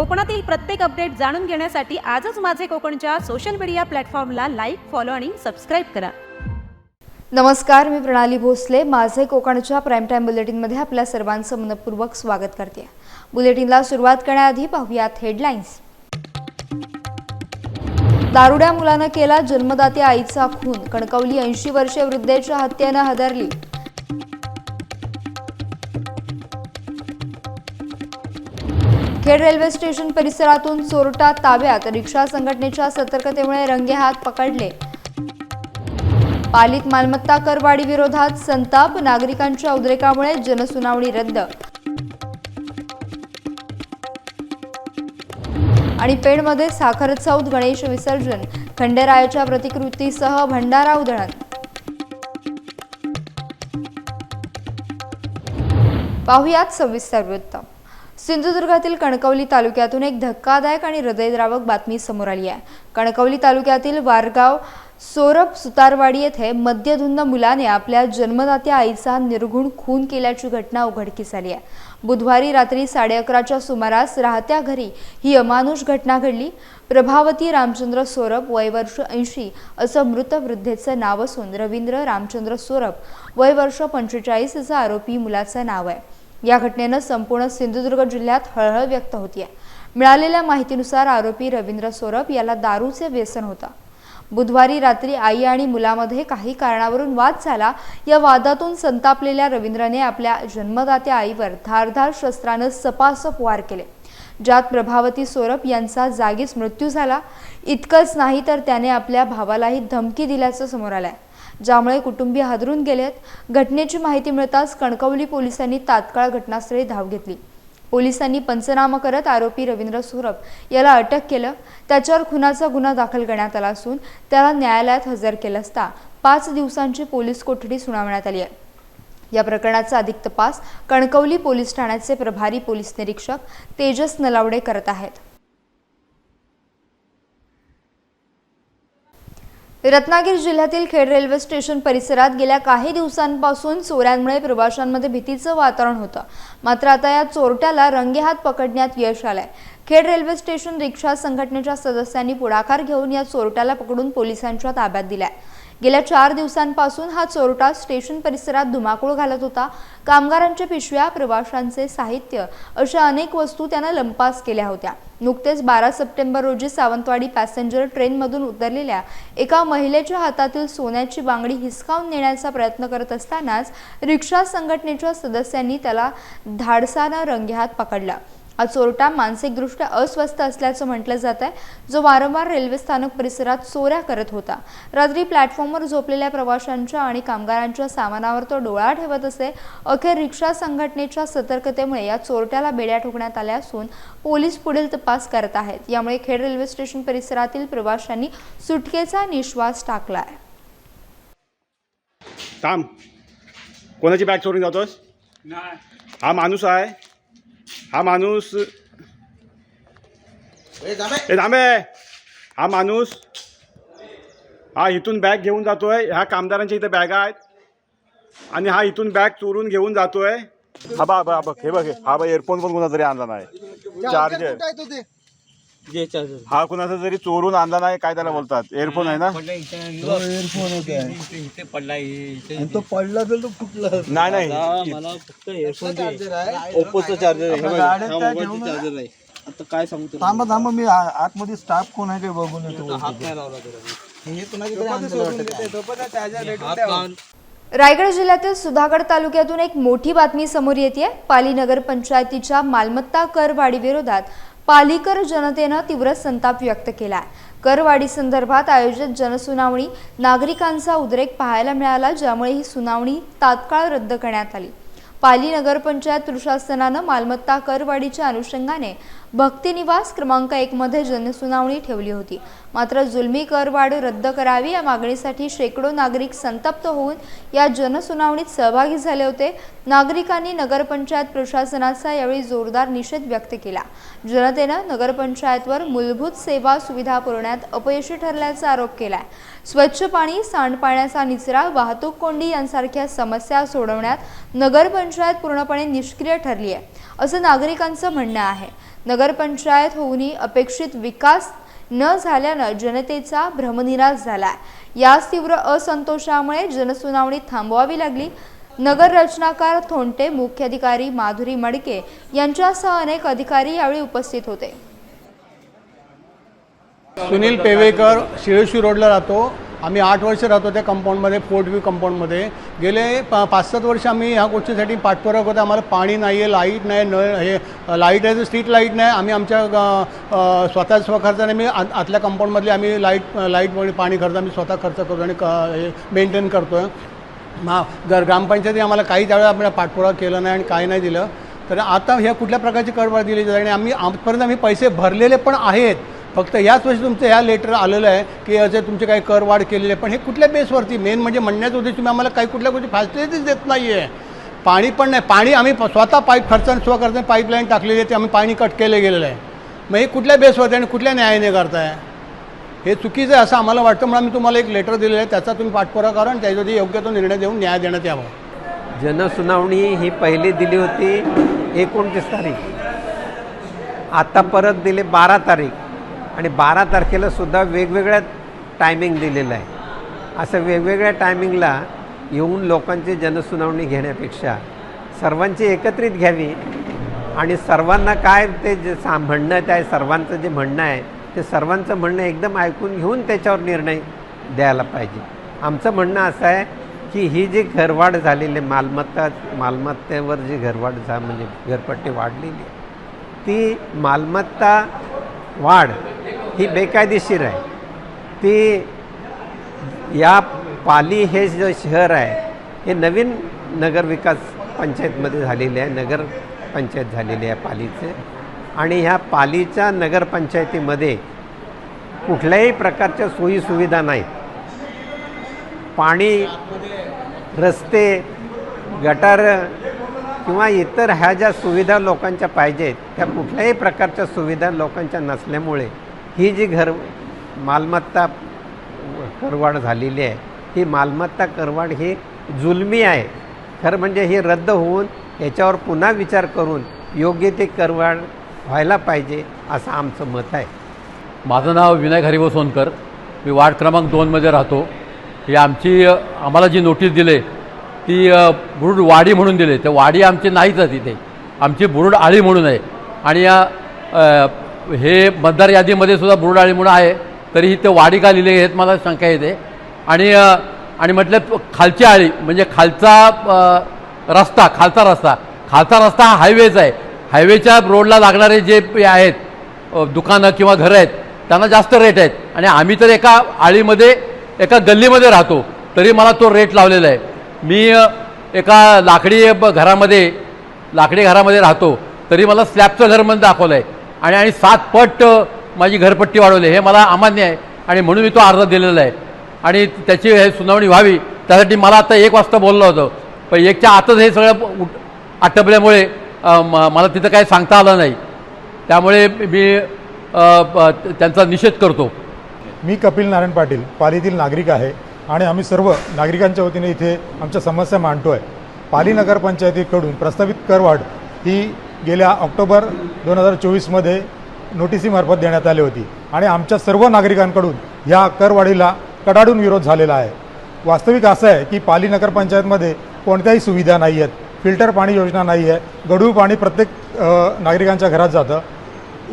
कोकणातील प्रत्येक अपडेट जाणून घेण्यासाठी आजच माझे कोकणच्या सोशल मीडिया प्लॅटफॉर्मला लाईक फॉलो आणि सबस्क्राईब करा. नमस्कार मी प्रणाली भोसले. माझे कोकणच्या प्राईम टाईम बुलेटिनमध्ये आपल्या सर्वांचं मनपूर्वक स्वागत करते. बुलेटिनला सुरुवात करण्याआधी पाहूयात हेडलाईन्स दारुड्या मुलानं केला जन्मदात्या आईचा खून. कणकवली ऐंशी वर्षे वृद्धेच्या हत्येनं हदरली. खेड रेल्वे स्टेशन परिसरातून चोरटा ताब्यात रिक्षा संघटनेच्या सतर्कतेमुळे रंगेहात पकडले. पालित मालमत्ता करवाढी विरोधात संताप नागरिकांच्या उद्रेकामुळे जनसुनावणी रद्द. आणि पेणमध्ये साखर चौथ गणेश विसर्जन खंडेरायाच्या प्रतिकृतीसह भंडारा उधळण. पाहुयात सविस्तर वृत्त. सिंधुदुर्गातील कणकवली तालुक्यातून एक धक्कादायक आणि हृदयद्रावक बातमी समोर आली आहे. कणकवली तालुक्यातील वारगाव सोरप सुतारवाडी येथे मद्यधुंद मुलाने आपल्या जन्मदात्या आईचा निर्घुण खून केल्याची घटना उघडकीस आली आहे. बुधवारी रात्री साडे अकराच्या सुमारास राहत्या घरी ही अमानुष घटना घडली. प्रभावती रामचंद्र सोरप वय वर्ष ऐंशी असं मृत वृद्धेचं नाव असून रवींद्र रामचंद्र सोरप वय वर्ष पंचेचाळीस असं आरोपी मुलाचं नाव आहे. या घटनेनं संपूर्ण सिंधुदुर्ग जिल्ह्यात हळहळ व्यक्त होती आहे मिळालेल्या माहितीनुसार आरोपी रवींद्र सोरप याला दारूचे व्यसन होतं. बुधवारी रात्री आई आणि मुलामध्ये काही कारणावरून वाद झाला. या वादातून संतापलेल्या रवींद्रने आपल्या जन्मदात्या आईवर धारधार शस्त्रानं सपासप वार केले. ज्यात प्रभावती सोरप यांचा जागीच मृत्यू झाला. इतकंच नाही तर त्याने आपल्या भावालाही धमकी दिल्याचं समोर आलंय. ज्यामुळे कुटुंबीय हादरून गेलेत. घटनेची माहिती मिळताच कणकवली पोलिसांनी तात्काळ घटनास्थळी धाव घेतली. पोलिसांनी पंचनामा करत आरोपी रवींद्र सोरप याला अटक केलं. त्याच्यावर खुनाचा गुन्हा दाखल करण्यात आला असून त्याला न्यायालयात हजर केलं असता पाच दिवसांची पोलीस कोठडी सुनावण्यात आली आहे. या प्रकरणाचा अधिक तपास कणकवली पोलीस ठाण्याचे प्रभारी पोलीस निरीक्षक तेजस नलावडे करत आहेत. रत्नागिरी जिल्ह्यातील खेड रेल्वे स्टेशन परिसरात गेल्या काही दिवसांपासून चोऱ्यांमुळे प्रवाशांमध्ये भीतीचं वातावरण होतं. मात्र आता या चोरट्याला रंगेहात पकडण्यात यश आलंय. खेड रेल्वे स्टेशन रिक्षा संघटनेच्या सदस्यांनी पुढाकार घेऊन या चोरट्याला पकडून पोलिसांच्या ताब्यात दिलाय. गेल्या चार दिवसांपासून हा चोरटा स्टेशन परिसरात धुमाकूळ घालत होता. कामगारांच्या पिशव्या प्रवाशांचे साहित्य अशा अनेक वस्तू त्यानं लंपास केल्या होत्या. नुकतेच बारा सप्टेंबर रोजी सावंतवाडी पॅसेंजर ट्रेनमधून उतरलेल्या एका महिलेच्या हातातील सोन्याची बांगडी हिसकावून नेण्याचा प्रयत्न करत असतानाच रिक्षा संघटनेच्या सदस्यांनी त्याला धाडसानं रंगेहात पकडला. हा चोरटा मानसिकदृष्ट्या अस्वस्थ असल्याचं म्हटलं जात आहे जो वारंवार रेल्वे स्थानक परिसरात चोऱ्या करत होता. रात्री प्लॅटफॉर्मवर झोपलेल्या प्रवाशांच्या आणि कामगारांच्या सामानावर तो डोळा ठेवत असे अखेर रिक्षा संघटनेच्या सतर्कतेमुळे या चोरट्याला बेड्या ठोकण्यात आल्या असून पोलीस पुढील तपास करत आहेत. यामुळे खेड रेल्वे स्टेशन परिसरातील प्रवाशांनी सुटकेचा निश्वास टाकला आहे थांब. कोणाची बॅग चोरून जातोस? हा माणूस आहे. हा माणूस. ए थांबे हा माणूस. हा इथून बॅग घेऊन जातोय. ह्या कामदारांच्या इथे बॅगा आहेत. आणि हा इथून बॅग चोरून घेऊन जातोय. हा बा बा बघ हे बघ हे. हा बा एअरफोन पण कोणाचा तरी आणला नाही. चार्जर जे चार्जर हा कोणाचा तरी चोरून आणला नाही काय त्याला बोलतात? एअरफोन आहे ना? एअरफोन होते इथे पडला आणि तो पडला तर तो फुटला. नाही नाही. आता मला फक्त एअरफोन चार्जर आहे. ओप्पोचं चार्जर आहे. हे बघा, हा मोबाईलचं. चार्जर आहे. आता काय सांगू तुला? थांबा थांबा मी आ- आतमध्ये स्टाफ कोण आहे ते बघून येतो. हात नाही लावला त्याला हे कुणाकडे आणलेलं वाटतं. हात लावून रायगड जिल्ह्यातील सुधागड तालुक्यातून एक मोठी बातमी समोर येते पाली नगर पंचायतीच्या मालमत्ता करवाढी विरोधात पालीकर जनतेनं तीव्र संताप व्यक्त केला करवाढी संदर्भात आयोजित जनसुनावणी नागरिकांचा उद्रेक पाहायला मिळाला ज्यामुळे ही सुनावणी तात्काळ रद्द करण्यात आली. पाली नगरपंचायत प्रशासनानं मालमत्ता करवाढीच्या अनुषंगाने भक्तिनिवास क्रमांक एकमध्ये जनसुनावणी ठेवली होती. मात्र जुलमी करवाढ रद्द करावी या मागणीसाठी शेकडो नागरिक संतप्त होऊन या जनसुनावणीत सहभागी झाले होते. नागरिकांनी नगरपंचायत प्रशासनाचा यावेळी जोरदार निषेध व्यक्त केला. जनतेनं नगरपंचायतवर मूलभूत सेवा सुविधा पुरवण्यात अपयशी ठरल्याचा आरोप केलाय. स्वच्छ पाणी सांडपाण्याचा निचरा वाहतूक कोंडी यांसारख्या समस्या सोडवण्यात नगरपंचायत पूर्णपणे निष्क्रिय ठरली आहे असं नागरिकांचं म्हणणं आहे. नगरपंचायत होऊनही अपेक्षित विकास न झाल्यानं जनतेचा भ्रमनिराश झालाय. याच तीव्र असंतोषामुळे जनसुनावणी थांबवावी लागली. नगर रचनाकार थोंटे मुख्याधिकारी माधुरी मडके यांच्यासह अनेक अधिकारी यावेळी उपस्थित होते. सुनील पेवेकर शिळशी रोडला राहतो. आम्ही आठ वर्ष राहतो त्या कंपाऊंडमध्ये फोर्ट व्ह्यू कंपाऊंडमध्ये. गेले पा पाच सात वर्ष आम्ही ह्या गोष्टीसाठी पाठपुरावा करतो. आम्हाला पाणी नाही आहे लाइट नाही नळ हे लाइट आहे तर स्ट्रीट लाइट नाही. आम्ही आमच्या स्वतः स्वखर्चाने मी आत- आतल्या कंपाऊंडमधले आम्ही लाइट लाइट पाणी खर्च आम्ही स्वतः खर्च करतो आणि क हे मेंटेन करतो आहे मा गर ग्रामपंचायतीने आम्हाला काही त्यावेळेला आपण पाठपुरावा केला नाही आणि काही नाही दिलं. तर आता ह्या कुठल्या प्रकारची करवाढ दिली जाते? आणि आम्ही आजपर्यंत आम्ही पैसे भरलेले पण आहेत. फक्त याच वर्षी तुमचं ह्या लेटर आलेलं आहे की असे तुमचे काही करवाढ केलेले आहे. पण हे कुठल्या बेसवरती मेन म्हणजे म्हणण्याचं उद्देश तुम्ही आम्हाला काही कुठल्या गोष्टी फॅसिलिटीज देत नाही आहे पाणी पण नाही. पाणी आम्ही स्वतः पाईप खर्चाने स्वखर्चाने पाईपलाईन टाकलेली आहे ते आम्ही पाणी कट केलं गेलेलं आहे. मग हे कुठल्या बेसवरती आणि कुठल्या न्यायाने करताय? हे चुकीचं आहे असं आम्हाला वाटतं म्हणून आम्ही तुम्हाला एक लेटर दिलेलं आहे. त्याचा तुम्ही पाठपुरा करा आणि त्याच्यावरती योग्य तो निर्णय देऊन न्याय देण्यात यावा. जनसुनावणी ही पहिली दिली होती एकोणतीस तारीख. आता परत दिले बारा तारीख. आणि बारा तारखेला सुद्धा वेगवेगळ्या टायमिंग दिलेलं आहे. असं वेगवेगळ्या टायमिंगला येऊन लोकांची जनसुनावणी घेण्यापेक्षा सर्वांची एकत्रित घ्यावी आणि सर्वांना काय ते जे सा म्हणणं आहे त्या सर्वांचं जे म्हणणं आहे ते सर्वांचं म्हणणं एकदम ऐकून घेऊन त्याच्यावर निर्णय द्यायला पाहिजे. आमचं म्हणणं असं आहे की ही जी घरवाढ झालेली आहे, मालमत्ता मालमत्तेवर जी घरवाढ झा म्हणजे घरपट्टी वाढलेली आहे ती मालमत्ता वाढ ही बेकायदेशीर आहे. ती या पाली हे जे शहर आहे हे नवीन नगरविकास पंचायतमध्ये झालेले आहे नगर पंचायत झालेली आहे पालीचे. आणि ह्या पालीच्या नगरपंचायतीमध्ये कुठल्याही प्रकारच्या सोयीसुविधा नाहीत. पाणी रस्ते गटार किंवा इतर ह्या ज्या सुविधा लोकांच्या पाहिजेत त्या कुठल्याही प्रकारच्या सुविधा लोकांच्या नसल्यामुळे ही जी घर मालमत्ता करवाढ झालेली आहे ही मालमत्ता करवाढ ही जुलमी आहे. खरं म्हणजे ही रद्द होऊन याच्यावर पुन्हा विचार करून योग्य ते करवाढ व्हायला पाहिजे असं आमचं मत आहे. माझं नाव विनायक हरिभाऊ सोनकर मी वार्ड क्रमांक दोनमध्ये राहतो. ही आमची आम्हाला जी नोटीस दिली ती बुरुड वाडी म्हणून दिली. ते वाडी आमची नाहीच आहे तिथे. आमची बुरुड आळी म्हणून आहे. आणि या हे मतदार यादीमध्ये सुद्धा बुरडाळीमुळं आहे. तरीही ते वाडी का लिहिले आहेत मला शंका येते आणि आणि म्हटलं खालची आळी म्हणजे खालचा रस्ता खालचा रस्ता. खालचा रस्ता हा हायवेच आहे. हायवेच्या रोडला लागणारे जे आहेत दुकानं किंवा घरं आहेत त्यांना जास्त रेट आहेत. आणि आम्ही तर एका आळीमध्ये एका गल्लीमध्ये राहतो तरी मला तो रेट लावलेला आहे. मी एका लाकडी घरामध्ये लाकडी घरामध्ये राहतो तरी मला स्लॅबचं घर म्हणून दाखवलं आहे आणि आणि सात पट माझी घरपट्टी वाढवली. हे मला अमान्य आहे. आणि म्हणून मी तो अर्ज दिलेला आहे. आणि त्याची हे सुनावणी व्हावी. त्यासाठी मला आता एक वाजता बोललं होतं. पण एकच्या आतच हे सगळं आटपल्यामुळे म- मला तिथं काही सांगता आलं नाही. त्यामुळे मी त्यांचा निषेध करतो. मी कपिल नारायण पाटील पालीतील नागरिक आहे. आणि आम्ही सर्व नागरिकांच्या वतीने इथे आमच्या समस्या मांडतो आहे पाली नगरपंचायतीकडून प्रस्तावित करवाढ ही गेल्या ऑक्टोबर दोन हजार चोवीसमध्ये नोटिसीमार्फत देण्यात आली होती. आणि आमच्या सर्व नागरिकांकडून ह्या करवाढीला कडाडून विरोध झालेला आहे. वास्तविक असं आहे की पाली नगरपंचायतमध्ये कोणत्याही सुविधा नाही आहेत. फिल्टर पाणी योजना नाही आहे. गढूळ पाणी प्रत्येक नागरिकांच्या घरात जातं.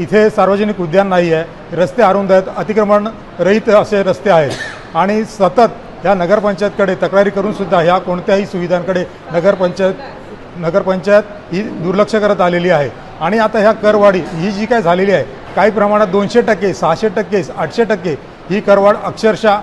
इथे सार्वजनिक उद्यान नाही आहे. रस्ते अरुंद आहेत. अतिक्रमण रहित असे रस्ते आहेत. आणि सतत ह्या नगरपंचायतकडे तक्रारी करूनसुद्धा ह्या कोणत्याही सुविधांकडे नगरपंचायत नगरपंचायत ही दुर्लक्ष करत आलेली आहे. आणि आता ह्या करवाढी ही जी काय झालेली आहे काही प्रमाणात दोनशे टक्के सहाशे टक्के आठशे टक्के ही करवाढ अक्षरशः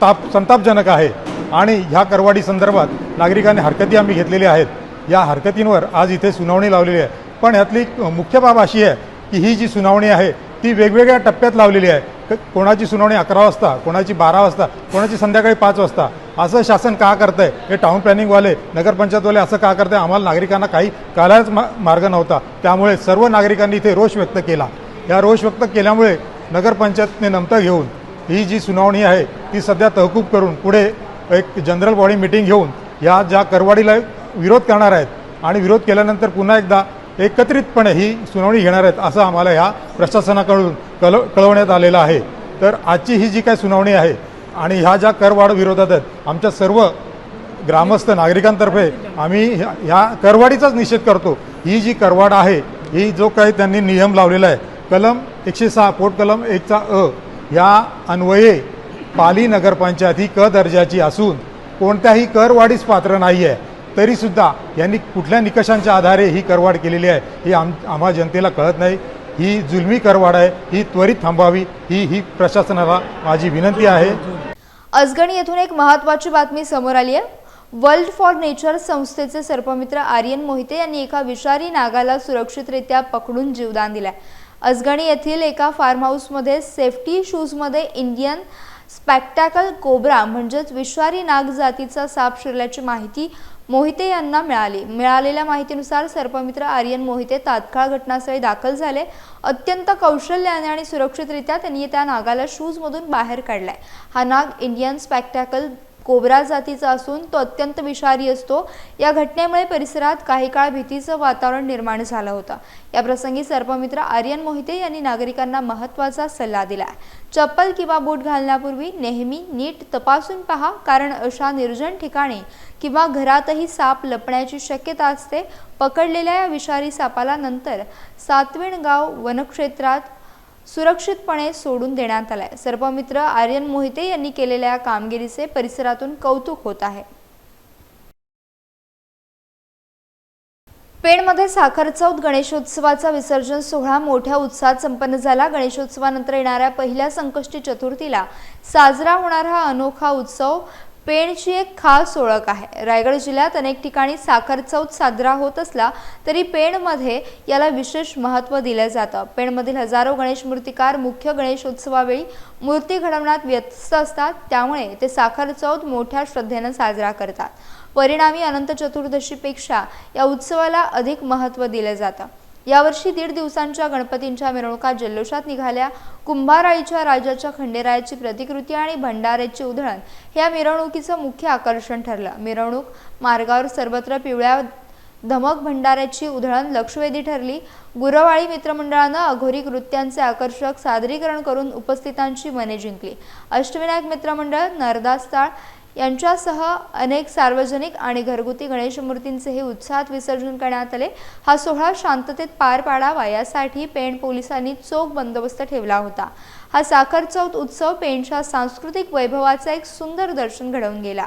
ताप संतापजनक आहे. आणि ह्या करवाढी संदर्भात नागरिकांनी हरकती आम्ही घेतलेल्या आहेत. या हरकतींवर आज इथे सुनावणी लावलेली आहे. पण ह्यातली मुख्य बाब अशी आहे की ही जी सुनावणी आहे ती वेगवेगळ्या टप्प्यात लावलेली आहे. कोणाची सुनावणी अकरा वाजता कोणाची बारा वाजता कोणाची संध्याकाळी पाच वाजता? असं शासन का करतंय? हे टाऊन प्लॅनिंगवाले नगरपंचायतवाले असं का करतंय? आम्हाला नागरिकांना काही कळायलाच मा मार्ग नव्हता. त्यामुळे सर्व नागरिकांनी इथे रोष व्यक्त केला. या रोष व्यक्त केल्यामुळे नगरपंचायतने नमतं घेऊन ही जी सुनावणी आहे ती सध्या तहकूब करून पुढे एक जनरल बॉडी मिटिंग घेऊन या ज्या करवाडीला विरोध करणार आहेत आणि विरोध केल्यानंतर पुन्हा एकदा एकत्रितपणे ही सुनावणी घेणार आहेत असं आम्हाला ह्या प्रशासनाकडून कळ कळवण्यात आलेलं आहे. तर आजची ही जी काय सुनावणी आहे आणि ह्या ज्या करवाढ विरोधात आहेत आमच्या सर्व ग्रामस्थ नागरिकांतर्फे आम्ही ह्या ह्या करवाढीचाच निषेध करतो. ही जी करवाढ आहे ही जो काही त्यांनी नियम लावलेला आहे कलम एकशे सहा पोट कलम एकचा अ या अन्वये पाली नगरपंचायत ही क दर्जाची असून कोणत्याही करवाढीस पात्र नाही आहे तरीसुद्धा यांनी कुठल्या निकषांच्या आधारे ही करवाढ केलेली आहे ही आम आम्हा जनतेला कळत नाही. ही जुलमी करवाढ आहे ही त्वरित थांबावी ही ही प्रशासनाला माझी विनंती आहे. अजगणी येथून एक महत्त्वाची बातमी समोर आली आहे. वर्ल्ड फॉर नेचर संस्थेचे सर्पमित्र आर्यन मोहिते यांनी एका विषारी नागाला सुरक्षितरित्या पकडून जीवदान दिलाय. अजगणी येथील एका फार्म हाऊसमध्ये सेफ्टी शूजमध्ये इंडियन स्पॅक्टॅकल कोब्रा म्हणजेच विषारी नाग जातीचा साप शिरल्याची माहिती मोहिते यांना मिळाली. मिळालेल्या माहितीनुसार सर्पमित्र आर्यन मोहिते तात्काळ घटनास्थळी दाखल झाले. अत्यंत कौशल्याने आणि सुरक्षितरित्या त्यांनी त्या नागाला शूजमधून बाहेर काढलाय. हा नाग इंडियन स्पॅक्टॅकल कोबरा जातीचा असून तो अत्यंत विषारी असतो. या घटनेमुळे परिसरात काही काळ भीतीचं वातावरण निर्माण झालं होतं. या प्रसंगी सर्पमित्र आर्यन मोहिते यांनी नागरिकांना महत्त्वाचा सल्ला दिला चप्पल किंवा बूट घालण्यापूर्वी नेहमी नीट तपासून पहा कारण अशा निर्जन ठिकाणी किंवा घरातही साप लपण्याची शक्यता असते. पकडलेल्या या विषारी सापाला नंतर सातवीण गाव वनक्षेत्रात सुरक्षितपणे सोडून देण्यात आलाय. सर्पमित्र आर्यन मोहिते यांनी केलेल्या कामगिरीचे परिसरातून कौतुक होत आहे. पेणमध्ये साखर चौथ गणेशोत्सवाचा विसर्जन सोहळा मोठ्या उत्साहात संपन्न झाला. गणेशोत्सवानंतर येणाऱ्या पहिल्या संकष्टी चतुर्थीला साजरा होणारा हा अनोखा उत्सव पेणची एक खास ओळख आहे. रायगड जिल्ह्यात अनेक ठिकाणी साखर चौथ साजरा होत असला तरी पेणमध्ये याला विशेष महत्त्व दिलं जातं. पेणमधील हजारो गणेश मूर्तिकार मुख्य गणेशोत्सवावेळी मूर्ती घडवण्यात व्यस्त असतात. त्यामुळे ते साखर चौथ मोठ्या श्रद्धेनं साजरा करतात. परिणामी अनंत चतुर्दशीपेक्षा या उत्सवाला अधिक महत्त्व दिलं जातं. यावर्षी दीड दिवसांच्या गणपतींच्या मिरवणुका जल्लोषात निघाल्या. कुंभाराईच्या राजाच्या खंडेरायाची प्रतिकृती आणि भंडाऱ्याची उधळण हे या मिरवणुकीचं मुख्य आकर्षण ठरलं. मिरवणूक मार्गावर सर्वत्र पिवळ्या धमक भंडाऱ्याची उधळण लक्षवेधी ठरली. गुरवाळी मित्रमंडळानं अघोरी कृत्यांचे आकर्षक सादरीकरण करून उपस्थितांची मने जिंकली. अष्टविनायक मित्रमंडळ नरदासताळ यांच्यासह अनेक सार्वजनिक आणि घरगुती गणेश मूर्तींचेही उत्साहात विसर्जन करण्यात आले. हा सोहळा शांततेत पार पाडावा यासाठी पेण पोलिसांनी चोख बंदोबस्त ठेवला होता. हा साखर चौथ उत्सव पेणच्या सांस्कृतिक वैभवाचा एक सुंदर दर्शन घडवून गेला.